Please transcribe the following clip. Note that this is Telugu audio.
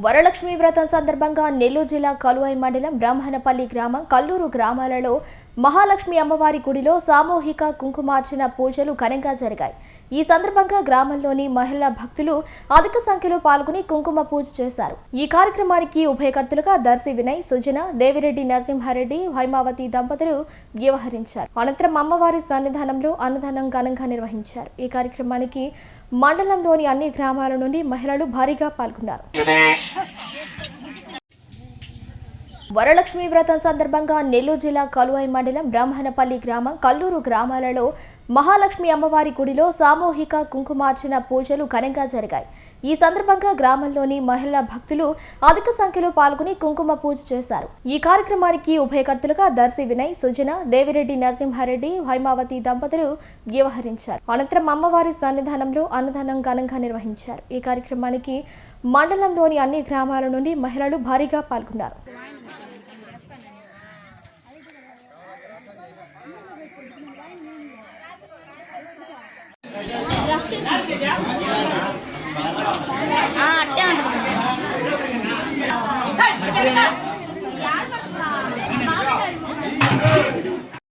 వరలక్ష్మి వ్రతం సందర్భంగా నెల్లూరు జిల్లా కలువాయి మండలం బ్రహ్మణపల్లి గ్రామం కల్లూరు గ్రామాలలో మహాలక్ష్మి అమ్మవారి గుడిలో సామూహిక కుంకుమార్చన పూజలు ఘనంగా జరిగాయి. ఈ సందర్భంగా గ్రామంలోని మహిళా భక్తులు అధిక సంఖ్యలో పాల్గొని కుంకుమ పూజ చేశారు. ఈ కార్యక్రమానికి ఉభయకర్తలుగా దర్శి వినయ్ సుజన దేవిరెడ్డి నరసింహారెడ్డి హైమావతి దంపతులు వ్యవహరించారు. అనంతరం అమ్మవారి సన్నిధానంలో అన్నదానం ఘనంగా నిర్వహించారు. ఈ కార్యక్రమానికి మండలంలోని అన్ని గ్రామాల నుండి మహిళలు భారీగా పాల్గొన్నారు. వరలక్ష్మి వ్రతం సందర్భంగా నెల్లూరు జిల్లా కలువై మండలం బ్రహ్మణపల్లి గ్రామం కల్లూరు గ్రామాలలో మహాలక్ష్మి అమ్మవారి గుడిలో సామూహిక కుంకుమార్చన పూజలు ఘనంగా జరిగాయి. ఈ సందర్భంగా గ్రామంలోని మహిళా భక్తులు అధిక సంఖ్యలో పాల్గొని కుంకుమ పూజ చేశారు. ఈ కార్యక్రమానికి ఉభయకర్తలుగా దర్శి వినయ్ సుజన దేవిరెడ్డి నరసింహారెడ్డి హైమావతి దంపతులు వ్యవహరించారు. అనంతరం అమ్మవారి సన్నిధానంలో అన్నదానం ఘనంగా నిర్వహించారు. ఈ కార్యక్రమానికి మండలంలోని అన్ని గ్రామాల నుండి మహిళలు భారీగా పాల్గొన్నారు. అట్టే ఉంటుంది.